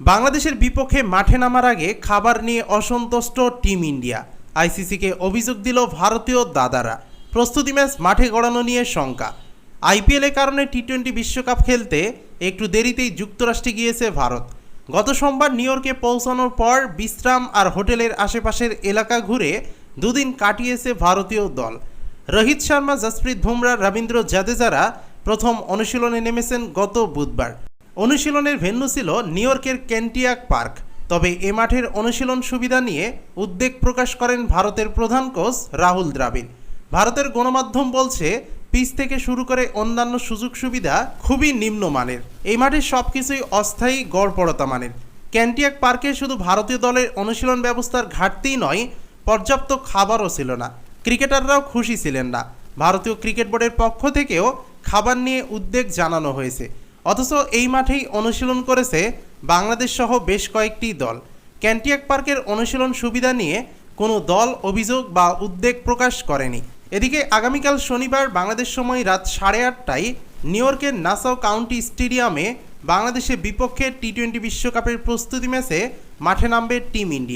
বাংলাদেশের বিপক্ষে মাঠে নামার আগে খাবার নিয়ে অসন্তুষ্ট টিম ইন্ডিয়া। আইসিসিকে অভিযোগ দিল ভারতীয় দাদারা। প্রস্তুতি ম্যাচ মাঠে গড়ানো নিয়ে শঙ্কা। আইপিএলের কারণে টি টোয়েন্টি বিশ্বকাপ খেলতে একটু দেরিতেই যুক্তরাষ্ট্রে গিয়েছে ভারত। গত সোমবার নিউ ইয়র্কে পৌঁছানোর পর বিশ্রাম আর হোটেলের আশেপাশের এলাকা ঘুরে দুদিন কাটিয়েছে ভারতীয় দল। রোহিত শর্মা, জসপ্রীত বুমরা, রবীন্দ্র জাদেজারা প্রথম অনুশীলনে নেমেছেন গত বুধবার। অনুশীলনের ভেন্যু ছিল নিউ ইয়র্কের ক্যান্টিয়াক পার্ক। তবে এ মাঠের অনুশীলন সুবিধা নিয়ে উদ্বেগ প্রকাশ করেন ভারতের প্রধান কোচ রাহুল দ্রাবিড়। ভারতের গণমাধ্যম বলছে, পিচ থেকে শুরু করে অন্যান্য সুযোগ সুবিধা খুবই নিম্নমানের। এই মাঠে সবকিছুই অস্থায়ী গড়পড়তা মানের। ক্যান্টিয়াক পার্কে শুধু ভারতীয় দলের অনুশীলন ব্যবস্থার ঘাটতিই নয়, পর্যাপ্ত খাবারও ছিল না। ক্রিকেটাররাও খুশি ছিলেন না। ভারতীয় ক্রিকেট বোর্ডের পক্ষ থেকেও খাবার নিয়ে উদ্বেগ জানানো হয়েছে। অথচ এই মাঠেই অনুশীলন করেছে বাংলাদেশ সহ বেশ কয়েকটি দল। ক্যান্টিয়াক পার্কের অনুশীলন সুবিধা নিয়ে কোনো দল অভিযোগ বা উদ্বেগ প্রকাশ করেনি। এদিকে আগামীকাল শনিবার বাংলাদেশ সময় রাত সাড়ে আটটায় নিউ ইয়র্কের নাসাও কাউন্টি স্টেডিয়ামে বাংলাদেশের বিপক্ষে টি টোয়েন্টি বিশ্বকাপের প্রস্তুতি ম্যাচে মাঠে নামবে টিম ইন্ডিয়া।